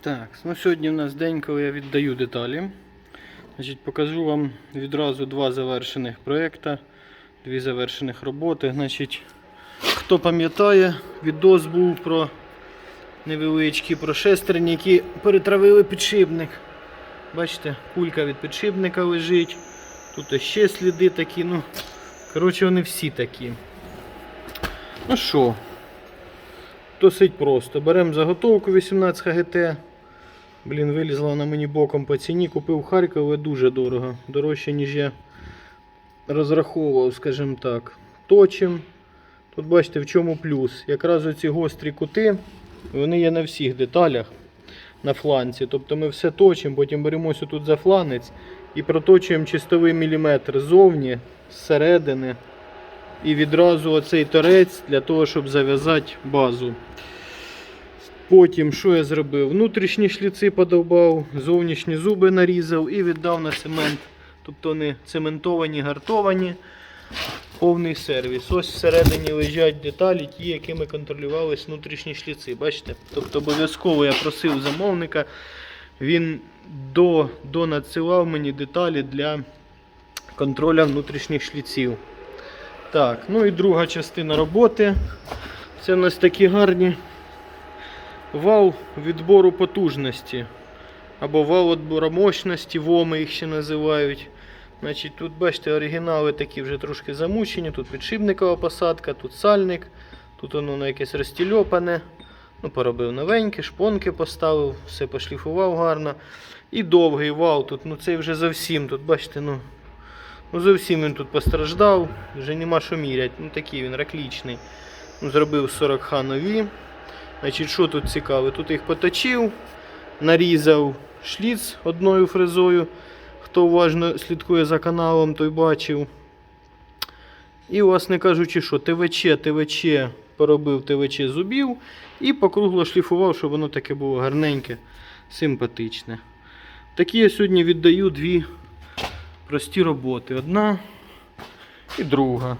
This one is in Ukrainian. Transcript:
Так, ну сьогодні у нас день, коли я віддаю деталі. Значить, покажу вам відразу два завершених проєкта, дві завершених роботи. Значить, хто пам'ятає, відос був про невеличкі про шестерні, які перетравили підшипник. Бачите, кулька від підшипника лежить. Тут ще сліди такі. Ну, коротше, вони всі такі. Ну що, досить просто. Беремо заготовку 18 ХГТ. Блін, вилізла вона мені боком по ціні. Купив в Харкові дуже дорого. Дорожче, ніж я розраховував, скажімо так. Точим. Тут бачите, в чому плюс. Якраз оці гострі кути, вони є на всіх деталях на фланці. Тобто ми все точимо, потім беремося тут за фланець і проточуємо чистовий міліметр ззовні, зсередини. І відразу оцей торець для того, щоб зав'язати базу. Потім що я зробив? Внутрішні шліци подовбав, зовнішні зуби нарізав і віддав на цемент. Тобто вони цементовані, гартовані. Повний сервіс. Ось всередині лежать деталі, ті, якими контролювались внутрішні шліци. Бачите? Тобто обов'язково я просив замовника, він до, мені деталі для контроля внутрішніх шліців. Так, ну і друга частина роботи. Це у нас такі гарні вал відбору потужності. Або вал відбору мощності, ВОМи їх ще називають. Значить, Тут бачите, оригінали такі вже трошки замучені. Тут підшипникова посадка, тут сальник, тут воно на якесь розтільопане. Ну, поробив новеньке, шпонки поставив, все пошліфував гарно. І довгий вал тут, ну цей вже зовсім. Тут бачите, ну, ну зовсім він тут постраждав, вже нема що міряти. Ну такий він раклічний. Ну, зробив 40 х нові. Значить, що тут цікаве? Тут їх поточив, нарізав шліц одною фрезою. Хто уважно слідкує за каналом, той бачив. І, власне кажучи, що ТВЧ, ТВЧ поробив ТВЧ зубів і покругло шліфував, щоб воно таке було гарненьке, симпатичне. Такі я сьогодні віддаю дві прості роботи. Одна і друга.